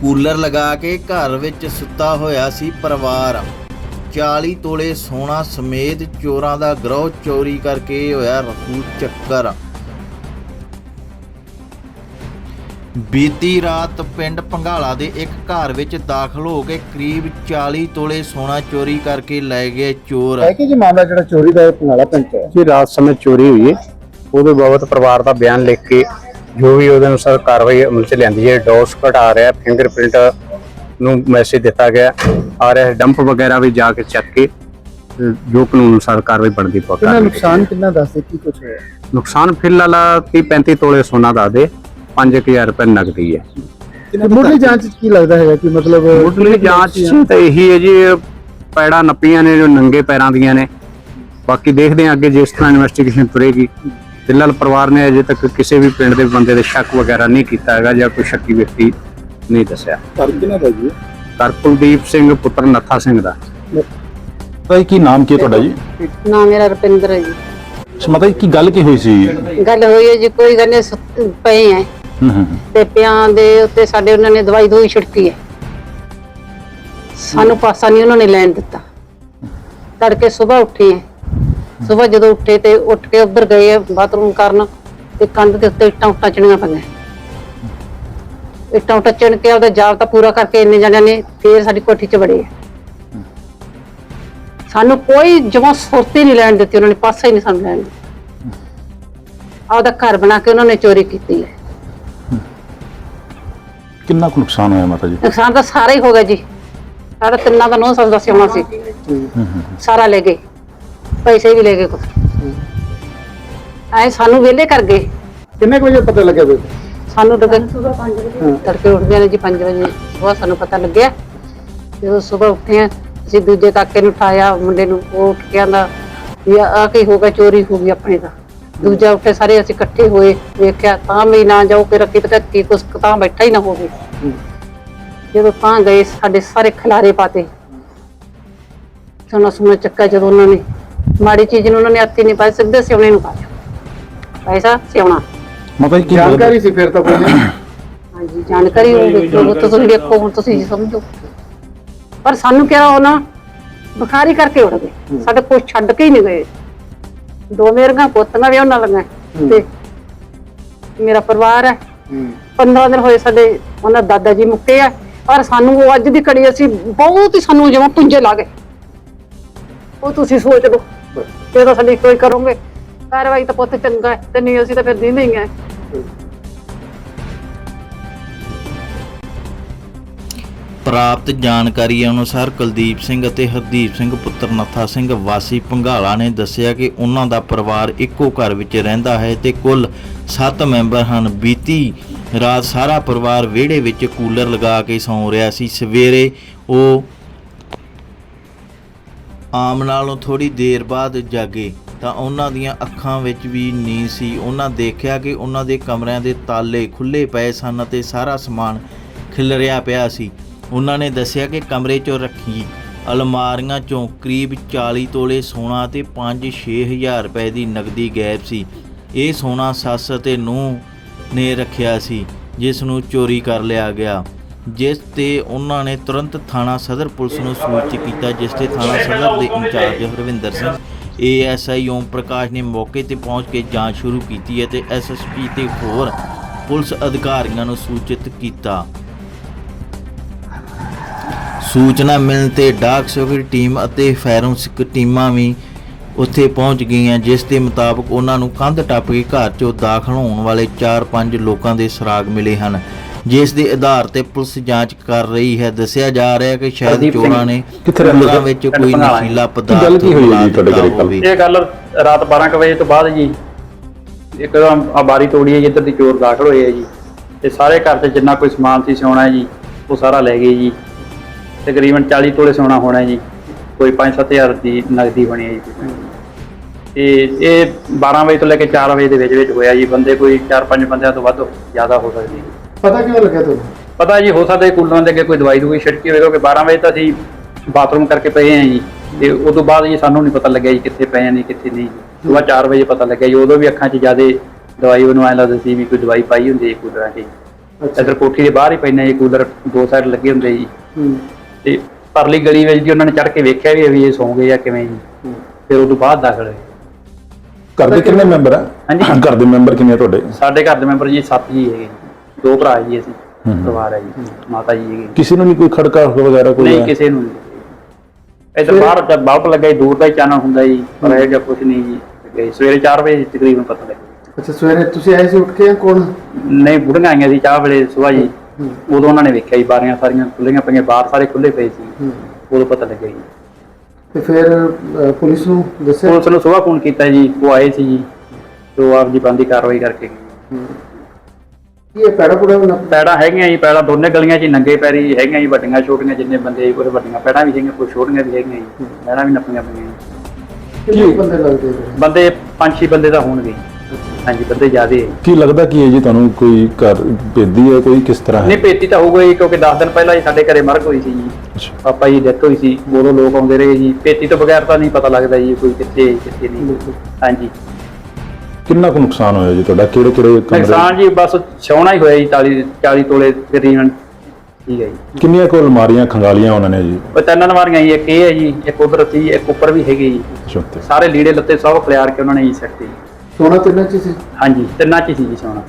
Cooler ਲਗਾ ਕੇ ਘਰ ਵਿੱਚ ਸੁੱਤਾ ਹੋਇਆ ਸੀ ਪਰਿਵਾਰ। 40 ਤੋਲੇ ਸੋਨਾ ਸਮੇਤ ਚੋਰਾਂ ਦਾ ਗਰੋਹ ਚੋਰੀ ਕਰਕੇ ਹੋਇਆ ਰਫੂ ਚੱਕਰ। ਬੀਤੀ ਰਾਤ ਪਿੰਡ ਪੰਘਾਲਾ ਦੇ ਇੱਕ ਘਰ ਵਿੱਚ ਦਾਖਲ ਹੋ ਕੇ ਕਰੀਬ 40 ਤੋਲੇ ਸੋਨਾ ਚੋਰੀ ਕਰਕੇ ਲੈ ਗਏ ਚੋਰ। ਹੈ ਕਿ ਜੀ ਮਾਮਲਾ ਜਿਹੜਾ ਚੋਰੀ ਦਾ ਇਹ ਪੰਗਾਲਾ ਪਿੰਡ ਚ ਹੈ ਜੀ ਰਾਤ ਸਮੇਂ ਚੋਰੀ ਹੋਈ ਹੈ ਉਹਦੇ ਬਾਬਤ ਪਰਿਵਾਰ ਦਾ ਬਿਆਨ ਲਿਖ ਕੇ ਜੋ ਵੀ ਉਹਦੇ ਅਨੁਸਾਰ ਕਾਰਵਾਈ ਅਮਲ ਚ ਲਿਆਂਦੀ ਹੈ ਡੋਸ ਘਟਾ ਰਿਹਾ ਫਿੰਗਰਪ੍ਰਿੰਟ ਨੂੰ ਮੈਸੇਜ ਦਿੱਤਾ ਗਿਆ ਆ ਰਿਹਾ ਡੰਪ ਵਗੈਰਾ ਵੀ ਜਾ ਕੇ ਚੱਕ ਕੇ ਜੋ ਕਾਨੂੰਨ ਅਨੁਸਾਰ ਕਾਰਵਾਈ ਬਣਦੀ ਪੱਕਾ ਕਿੰਨਾ ਨੁਕਸਾਨ ਕਿੰਨਾ ਦੱਸਦੇ ਕੀ ਕੁਝ ਹੋਇਆ? ਨੁਕਸਾਨ ਫਿਲਹਾਲ 30 35 ਤੋਲੇ ਸੋਨਾ ਦਾ ਦੇ 5000 ਰੁਪਏ ਨਗਦੀ ਹੈ। ਮੁੱਢਲੀ ਜਾਂਚ ਕੀ ਲੱਗਦਾ ਹੈਗਾ ਕਿ ਮਤਲਬ ਮੁੱਢਲੀ ਜਾਂਚ ਤਾਂ ਇਹੀ ਹੈ ਜੀ ਪੈੜਾਂ ਨੱਪੀਆਂ ਨੇ ਜੋ ਨੰਗੇ ਪੈਰਾਂ ਦੀਆਂ ਨੇ। ਬਾਕੀ ਦੇਖਦੇ ਹਾਂ ਅੱਗੇ ਜਿਸ ਤਰ੍ਹਾਂ ਇਨਵੈਸਟੀਗੇਸ਼ਨ ਤੁਰੇਗੀ। ਫਿਲਹਾਲ ਪਰਿਵਾਰ ਨੇ ਅਜੇ ਤੱਕ ਕਿਸੇ ਵੀ ਪਿੰਡ ਦੇ ਬੰਦੇ ਦੇ ਸ਼ੱਕ ਵਗੈਰਾ ਨਹੀਂ ਕੀਤਾ ਹੈਗਾ ਜਾਂ ਕੋਈ ਸ਼ੱਕੀ ਵਿਅਕਤੀ ਨਹੀਂ ਦੱਸਿਆ। ਕਰ ਕਿੰਨਾ ਦਾ ਜੀ? ਕਰ ਕੁਲਦੀਪ ਸਿੰਘ ਪੁੱਤਰ ਨੱਥਾ ਸਿੰਘ ਦਾ। ਭਾਈ ਕੀ ਨਾਮ ਕੀ ਹੈ ਤੁਹਾਡਾ ਜੀ? ਨਾ ਮੇਰਾ ਰੁਪਿੰਦਰ ਹੈ ਜੀ। ਮਤਲਬ ਕੀ ਗੱਲ ਕੀ ਹੋਈ ਸੀ? ਗੱਲ ਹੋਈ ਹੈ ਜੀ ਕੋਈ ਗੱਲ ਨਹੀਂ ਸੁੱਤ- ਪਏ ਹੈ। ਹੂੰ ਹੂੰ ਤੇ ਪਿਆਂ ਦੇ ਉੱਤੇ ਸਾਡੇ ਉਹਨਾਂ ਨੇ ਦਵਾਈ ਦੋਈ ਛਿੜਕੀ ਹੈ। ਸਾਨੂੰ ਪਾਸਾ ਨਹੀਂ ਉਹਨਾਂ ਨੇ ਲੈਣ ਦਿੱਤਾ। ਤੜਕੇ ਸਵੇਰ ਉੱਠੇ ਹੈ। ਸਵੇਰ ਜਦੋਂ ਉੱਠੇ ਤੇ ਉੱਠ ਕੇ ਉੱਧਰ ਗਏ ਬਾਥਰੂਮ ਕਰਨ ਤੇ ਕੰਧ ਦੇ ਉੱਤੇ ਇੱਟਾਂ ਉੱਟਾਂ ਚੜੀਆਂ ਪਈਆਂ। ਇੱਟਾਂ ਉੱਟਾਂ ਚਣ ਕੇ ਉਹਦਾ ਜਾਲ ਤਾਂ ਪੂਰਾ ਕਰਕੇ ਇੰਨੇ ਜਣਿਆਂ ਨੇ ਫੇਰ ਸਾਡੀ ਕੋਠੀ 'ਚ ਵੜੇ। ਸਾਨੂੰ ਕੋਈ ਜਮਾਂ ਸੁਰਤੀ ਨਹੀਂ ਲੈਣ ਦਿੱਤੀ ਉਹਨਾਂ ਨੇ ਪਾਸਾ ਹੀ ਨਹੀਂ ਸਾਨੂੰ ਲੈਣ ਦਿੱਤਾ। ਆਪਦਾ ਘਰ ਬਣਾ ਕੇ ਉਹਨਾਂ ਨੇ ਚੋਰੀ ਕੀਤੀ ਹੈ। ਕਿੰਨਾ ਕੁ ਨੁਕਸਾਨ ਹੋਇਆ ਮਾਤਾ ਜੀ? ਨੁਕਸਾਨ ਤਾਂ ਸਾਰਾ ਹੀ ਹੋ ਗਿਆ ਜੀ। ਸਾਡਾ ਤਿੰਨਾਂ ਦਾ ਨੌ ਸਾਲ ਦਾ ਸਿਆਉਣਾ ਸੀ। ਸਾਰਾ ਲੈ ਗਏ। ਪੈਸੇ ਵੀ ਲੈ ਗਏ ਕੁਝ ਐ ਸਾਨੂੰ ਵਿਹਲੇ ਕਰ ਗਏ। ਕਿੰਨੇ ਕੁ ਵਜੇ ਪਤਾ ਲੱਗਿਆ ਬਈ ਸਾਨੂੰ ਤਾਂ ਤੜਕੇ ਉੱਠਦੇ ਨੇ ਜੀ 5 ਵਜੇ ਸਵੇਰ ਸਾਨੂੰ ਪਤਾ ਲੱਗਿਆ। ਜਦੋਂ ਸਵੇਰ ਉੱਠੇ ਆ ਅਸੀਂ ਦੂਜੇ ਕਾਕੇ ਨੂੰ ਉਠਾਇਆ ਮੁੰਡੇ ਨੂੰ ਉਹ ਉੱਠ ਕੇ ਆਂਦਾ ਵੀ ਆ ਕੀ ਹੋ ਗਿਆ ਚੋਰੀ ਹੋ ਗਈ ਆਪਣੇ ਦਾ ਦੂਜਾ ਉੱਠੇ ਸਾਰੇ ਅਸੀਂ ਇਕੱਠੇ ਹੋਏ ਵੇਖਿਆ ਤਾਂ ਵੀ ਨਾ ਜਾਓ ਕਿ ਰੱਖੀ ਤੱਕ ਕੀ ਕੁਛ ਤਾਂ ਬੈਠਾ ਹੀ ਨਾ ਹੋਵੇ। ਜਦੋਂ ਤਾਂ ਗਏ ਸਾਡੇ ਸਾਰੇ ਖਿਲਾਰੇ ਪਾਤੇ। ਸੋਨਾ ਸੁਣਾ ਚੱਕਾ ਜਦੋਂ ਉਹਨਾਂ ਨੇ। ਮਾੜੀ ਚੀਜ਼ ਨੂੰ ਉਹਨਾਂ ਨੇ ਹੱਥੀ ਨਹੀਂ ਪਾਈ ਸਿੱਧੇ ਸਿਉਣੇ ਨੂੰ ਪਾਇਆ ਪੈਸਾ ਸਿਉਣਾ। ਮਾਤਾ ਜੀ ਕੀ ਜਾਣਕਾਰੀ ਸੀ ਫਿਰ ਤਾਂ ਕੋਈ ਨਹੀਂ। ਹਾਂਜੀ ਜਾਣਕਾਰੀ ਹੋਊਗੀ ਜੋ ਤੁਸੀਂ ਵੇਖੋ ਹੁਣ ਤੁਸੀਂ ਸਮਝੋ। ਪਰ ਸਾਨੂੰ ਕਿਹਾ ਉਹ ਨਾ ਬੁਖਾਰੀ ਕਰਕੇ ਉੜ ਗਏ। ਸਾਡੇ ਕੋਲ ਛੱਡ ਕੇ ਹੀ ਨਹੀਂ ਗਏ। ਦੋ ਮੇਰੀਆਂ ਪੋਤੀਆਂ ਵੀ ਉਹਨਾਂ ਲਗਾਂ ਤੇ ਮੇਰਾ ਪਰਿਵਾਰ ਹੈ। 15 ਦਿਨ ਹੋਏ ਸਾਡੇ ਉਹਨਾਂ ਦੇ ਦਾਦਾ ਜੀ ਮੁੱਕੇ ਆ। ਪਰ ਸਾਨੂੰ ਉਹ ਅੱਜ ਦੀ ਘੜੀ ਅਸੀਂ ਬਹੁਤ ਹੀ ਸਾਨੂੰ ਜਿਵੇਂ ਪੁੰਜੇ ਲਾ ਗਏ। ਉਹ ਤੁਸੀਂ ਸੋਚ ਲਓ। ਜੇ ਤਾਂ ਕੋਈ ਕਰੋਗੇ। ਕਾਰਵਾਈ ਤਾਂ ਪੁੱਤ ਚੰਗਾ ਹੈ, ਤੇ ਨਹੀਂ, ਅਸੀਂ ਤਾਂ ਫਿਰ ਦਿੰਦੇ ਹੀ ਆ ਪ੍ਰਾਪਤ ਜਾਣਕਾਰੀ ਅਨੁਸਾਰ ਕੁਲਦੀਪ ਸਿੰਘ ਅਤੇ ਹਰਦੀਪ ਸਿੰਘ, ਪੁੱਤਰ ਨੱਥਾ ਸਿੰਘ, ਵਾਸੀ ਭੰਗਾਲਾ ਨੇ ਦੱਸਿਆ ਕਿ ਉਹਨਾਂ ਦਾ ਪਰਿਵਾਰ ਇੱਕੋ ਘਰ ਵਿੱਚ ਰਹਿੰਦਾ ਹੈ ਤੇ ਕੁੱਲ 7 ਮੈਂਬਰ ਹਨ। ਬੀਤੀ ਰਾਤ ਸਾਰਾ ਪਰਿਵਾਰ ਵਿਹੜੇ ਵਿੱਚ ਕੂਲਰ ਲਗਾ ਕੇ ਸੌਂ ਰਿਹਾ ਸੀ। ਸਵੇਰੇ ਉਹ ਆਮ ਨਾਲੋਂ ਥੋੜੀ ਦੇਰ ਬਾਅਦ ਜਾਗੇ, ਤਾਂ ਉਹਨਾਂ ਦੀਆਂ ਅੱਖਾਂ ਵਿੱਚ ਵੀ ਨੀਂਦ ਸੀ। ਉਹਨਾਂ ਦੇਖਿਆ ਕਿ ਉਹਨਾਂ ਦੇ ਕਮਰਿਆਂ ਦੇ ਤਾਲੇ ਖੁੱਲੇ ਪਏ ਸਨ ਅਤੇ ਸਾਰਾ ਸਮਾਨ ਖਿਲਰਿਆ ਪਿਆ ਸੀ। ਉਹਨਾਂ ਨੇ ਦੱਸਿਆ ਕਿ ਕਮਰੇ 'ਚੋਂ ਰੱਖੀ ਅਲਮਾਰੀਆਂ 'ਚੋਂ ਕਰੀਬ 40 ਤੋਲੇ ਸੋਨਾ ਅਤੇ 5-6 ਹਜ਼ਾਰ ਰੁਪਏ ਦੀ ਨਗਦੀ ਗਾਇਬ ਸੀ। ਇਹ ਸੋਨਾ, ਸੱਸ ਅਤੇ ਨੂੰਹ ਨੇ ਰੱਖਿਆ ਸੀ, ਜਿਸ ਨੂੰ ਚੋਰੀ ਕਰ ਲਿਆ ਗਿਆ। ਜਿਸ ਤੇ ਉਹਨਾਂ ਨੇ ਤੁਰੰਤ ਥਾਣਾ ਸਦਰ ਪੁਲਿਸ ਨੂੰ ਸੂਚਿਤ ਕੀਤਾ, ਜਿਸ ਤੇ ਥਾਣਾ ਸਦਰ ਦੇ in charge Harvinder Singh ASI Om Prakash ਨੇ ਮੌਕੇ ਤੇ ਪਹੁੰਚ ਕੇ ਜਾਂਚ ਸ਼ੁਰੂ ਕੀਤੀ ਹੈ ਤੇ ਐਸਐਸਪੀ ਤੇ ਹੋਰ ਪੁਲਿਸ ਅਧਿਕਾਰੀਆਂ ਨੂੰ ਸੂਚਿਤ ਕੀਤਾ। ਸੂਚਨਾ ਮਿਲਣ ਤੇ ਡਾਕ ਸਿਕਿਉਰਿਟੀ ਟੀਮ ਅਤੇ ਫੈਰੋਸਿਕ ਟੀਮਾਂ ਵੀ ਉੱਥੇ ਪਹੁੰਚ ਗਈਆਂ, ਜਿਸ ਦੇ ਮੁਤਾਬਕ ਉਹਨਾਂ ਨੂੰ ਕੰਧ ਟੱਪ ਕੇ ਘਰ 'ਚੋਂ ਦਾਖਲ ਹੋਣ ਵਾਲੇ 4-5 ਲੋਕਾਂ ਦੇ ਸੁਰਾਗ ਮਿਲੇ ਹਨ। ਜਿਸ ਦੇ ਆਧਾਰ ਤੇ ਪੁਲਿਸ ਜਾਂਚ ਕਰ ਰਹੀ ਹੈ ਦੱਸਿਆ ਜਾ ਰਿਹਾ ਹੈ ਕਿ ਸ਼ਾਇਦ ਚੋਰਾਂ ਨੇ ਸਰ? ਵਿੱਚ ਕੋਈ। ਨਸ਼ੀਲਾ ਪਦਾਰਥ ਗੱਲ ਕੀ ਹੋਈ ਮਿਲਾ ਜੀ ਤੁਹਾਡੇ ਦਿੱਤਾ ਘਰੇ ਕੱਲ੍ਹ? ਹੋਵੇ। ਇਹ ਗੱਲ ਰਾਤ 12 ਵਜੇ ਤੋਂ ਬਾਅਦ ਜੀ ਇੱਕਦਮ ਆ ਬਾਰੀ ਤੋੜੀ ਹੈ ਜਿੱਧਰ ਦੀ ਚੋਰ ਦਾਖਲ ਹੋਏ ਆ ਜੀ ਤੇ ਸਾਰੇ ਘਰ 'ਚ ਜਿੰਨਾ ਕੋਈ ਸਮਾਨ ਸੀ ਸੋਨਾ ਹੈ ਜੀ ਉਹ ਸਾਰਾ ਲੈ ਗਏ ਜੀ ਤਕਰੀਬਨ 40 ਤੋਲੇ ਸੋਨਾ ਹੋਣਾ ਜੀ ਕੋਈ 5-7000 ਦੀ ਨਗਦੀ ਬਣੀ ਹੈ ਜੀ ਤੇ ਇਹ 12 ਵਜੇ ਤੋਂ ਲੈ ਕੇ 4 ਵਜੇ ਦੇ ਵਿੱਚ ਵਿੱਚ ਹੋਇਆ ਜੀ ਬੰਦੇ ਕੋਈ 4-5 ਬੰਦਿਆਂ ਤੋਂ ਵੱਧ ਜ਼ਿਆਦਾ ਹੋ ਸਕਦੇ ਜੀ ਪਤਾ ਕਿਵੇਂ ਲੱਗਿਆ ਤੁਹਾਨੂੰ? ਪਤਾ ਜੀ ਹੋ ਸਕਦਾ ਕੂਲਰਾਂ ਦੇ ਅੱਗੇ ਕੋਈ ਦਵਾਈ ਦੂਈ ਛਿੜਕੀ ਹੋਵੇ ਕਿਉਂਕਿ 12 ਵਜੇ ਤਾਂ ਅਸੀਂ ਬਾਥਰੂਮ ਕਰਕੇ ਪਏ ਹਾਂ ਜੀ। ਤੇ ਉਸ ਤੋਂ ਬਾਅਦ ਜੀ ਸਾਨੂੰ ਨਹੀਂ ਪਤਾ ਲੱਗਿਆ ਜੀ ਕਿੱਥੇ ਪਏ ਆ ਨਹੀਂ ਕਿੱਥੇ ਨਹੀਂ। ਸਵੇਰ 4 ਵਜੇ ਪਤਾ ਲੱਗਿਆ ਜੀ ਉਦੋਂ ਵੀ ਅੱਖਾਂ 'ਚ ਜਿਆਦੇ ਦਵਾਈ ਉਹਨੂੰ ਐਂ ਲੱਗਦਾ ਸੀ ਵੀ ਕੋਈ ਦਵਾਈ ਪਾਈ ਹੁੰਦੀ ਹੈ ਕੂਲਰਾਂ 'ਚ। ਅੱਛਾ। ਇੱਧਰ ਕੋਠੀ ਦੇ ਬਾਹਰ ਹੀ ਪੈਨੇ ਜੀ ਕੂਲਰ ਦੋ ਸਾਈਡ ਲੱਗੇ ਹੁੰਦੇ ਜੀ। ਹੂੰ। ਤੇ ਪਰਲੀ ਗਲੀ ਵਿੱਚ ਜੀ ਉਹਨਾਂ ਨੇ ਚੜ ਕੇ ਵੇਖਿਆ ਵੀ ਵੀ ਇਹ ਸੌਂ ਗਏ ਆ ਕਿਵੇਂ ਜੀ। ਹੂੰ। ਫਿਰ ਉਦੋਂ ਬਾਅਦ ਦਾਖਲ ਹੋਏ। ਘਰ ਦੇ ਕਿੰਨੇ ਮੈਂਬਰ ਆ? ਹਾਂਜੀ। ਘਰ ਦੇ ਮੈਂਬਰ ਕਿੰਨੇ ਆ ਤੁਹਾਡੇ? ਸਾਡੇ ਘਰ ਦੇ ਮੈਂਬਰ ਜੀ ਸੱਤ ਜੀ ਹੈਗੇ। ਜੀ। ਦੋ ਭਰਾ ਜੀ ਅਸੀਂ। ਪਰਿਵਾਰ ਹੈ ਜੀ ਮਾਤਾ ਜੀ ਹੈਗੇ। ਕਿਸੇ ਨੂੰ ਨਹੀਂ ਕੋਈ ਖੜਕਾ ਵਗੈਰਾ ਕੋਈ ਨਹੀਂ? ਕਿਸੇ ਨੂੰ ਨਹੀਂ। ਇੱਧਰ ਬਾਹਰ ਜਦ ਬਲਬ ਲੱਗਾ ਜੀ ਦੂਰ ਦਾ ਹੀ ਚਾਨਣ ਹੁੰਦਾ ਜੀ ਪਰ ਇਹ ਜਿਹਾ ਕੁਝ ਨਹੀਂ ਜੀ। ਸਵੇਰੇ 4 ਵਜੇ ਤਕਰੀਬਨ ਪਤਾ ਲੱਗਿਆ ਅੱਛਾ ਸਵੇਰੇ ਤੁਸੀਂ ਆਏ ਸੀ ਉੱਠ ਕੇ ਕੌਣ? ਨਹੀਂ ਬੁੜੀਆਂ ਆਈਆਂ ਸੀ ਚਾਹ ਵੇਲੇ ਸੁਬਾਹ ਜੀ। ਉਦੋਂ ਉਹਨਾਂ ਨੇ ਵੇਖਿਆ ਜੀ ਬਾਰੀਆਂ ਸਾਰੀਆਂ ਖੁੱਲੀਆਂ ਪਈਆਂ ਬਾਹਰ ਸਾਰੇ ਖੁੱਲੇ ਪਏ ਸੀ। ਉਦੋਂ ਪਤਾ ਲੱਗਿਆ ਜੀ। ਤੇ ਫਿਰ ਪੁਲਿਸ ਨੂੰ ਦੱਸਿਆ? ਪੁਲਿਸ ਨੂੰ ਸੁਬਾਹ ਫੋਨ ਕੀਤਾ ਜੀ ਉਹ ਆਏ ਸੀ ਜੀ। ਤੇ ਉਹ ਆਪ ਜੀ ਬੰਦੀ ਕਾਰਵਾਈ ਕਰਕੇ ਇਹ ਪੈੜਾ ਪੁੜਾ ਨਾ ਪੈੜਾਂ ਹੈਗੀਆਂ ਜੀ ਪੈੜਾਂ ਦੋਨੇ ਗਲੀਆਂ 'ਚ ਹੀ ਨੰਗੇ ਪੈਰੀ ਹੈਗੀਆਂ ਜੀ ਵੱਡੀਆਂ ਛੋਟੀਆਂ ਜਿੰਨੇ ਬੰਦੇ ਕੁਝ ਵੱਡੀਆਂ ਪੈੜਾਂ ਵੀ ਹੈਗੀਆਂ ਕੁਝ ਛੋਟੀਆਂ ਵੀ ਹੈਗੀਆਂ ਜੀ ਪੈੜਾਂ ਵੀ ਨੱਪੀਆਂ ਪਈਆਂ ਜੀ। ਕਿੰਨੇ ਬੰਦੇ ਲੱਗਦੇ ਨੇ ਬੰਦੇ ਪੰਜ ਛੇ ਬੰਦੇ ਤਾਂ ਹੋਣਗੇ ਹਾਂਜੀ ਬੰਦੇ ਜ਼ਿਆਦੇ ਹੈ ਕੀ ਲੱਗਦਾ ਕੀ ਹੈ ਜੀ ਤੁਹਾਨੂੰ ਕੋਈ ਘਰ ਭੇਦੀ ਹੈ ਕੋਈ ਕਿਸ ਤਰ੍ਹਾਂ ਨਹੀਂ ਹੈ ਪੇਤੀ ਤਾਂ ਹੋਊਗਾ ਜੀ ਕਿਉਂਕਿ 10 ਦਿਨ ਪਹਿਲਾਂ ਹੀ ਸਾਡੇ ਘਰੇ ਮਰਗ ਹੋਈ ਸੀ ਜੀ। ਅੱਛਾ। ਪਾਪਾ ਜੀ ਡੈਥ ਹੋਈ ਸੀ ਉਦੋਂ ਲੋਕ ਆਉਂਦੇ ਰਹੇ ਜੀ। ਪੇਤੀ ਤੋਂ ਬਗੈਰ ਤਾਂ ਨਹੀਂ ਪਤਾ ਲੱਗਦਾ ਜੀ ਕੋਈ ਕਿੱਥੇ ਕਿੱਥੇ ਨਹੀਂ। ਹਾਂਜੀ। ਕਿੰਨਾ ਕੁ ਨੁਕਸਾਨ ਹੋਇਆ ਜੀ ਤੁਹਾਡਾ? ਕਿਹੜੇ ਕਿਹੜੇ ਕਮਰੇ? ਨੁਕਸਾਨ ਜੀ ਬਸ ਛਾਉਣਾ ਹੀ ਹੋਇਆ ਜੀ 40 40 ਤੋਲੇ ਤਕਰੀਬਨ। ਠੀਕ ਹੈ ਜੀ। ਕਿੰਨੀਆਂ ਕੁ ਅਲਮਾਰੀਆਂ ਖੰਗਾਲੀਆਂ ਉਹਨਾਂ ਨੇ ਜੀ? ਉਹ ਤਿੰਨ ਨਵਾਰੀਆਂ ਜੀ ਇੱਕ ਇਹ ਹੈ ਜੀ ਇੱਕ ਉਧਰ ਸੀ ਇੱਕ ਉੱਪਰ ਵੀ ਹੈਗੀ ਜੀ। ਅੱਛਾ ਤੇ ਸਾਰੇ ਲੀੜੇ ਲੱਤੇ ਸਭ ਖਿਲਾਰ ਕੇ ਉਹਨਾਂ ਨੇ ਜੀ ਸੱਟੇ ਸੋਨਾ ਤਿੰਨਾਂ ਚ ਸੀ? ਹਾਂਜੀ ਤਿੰਨਾਂ ਚ ਹੀ ਸੀ ਜੀ ਸੋਨਾ।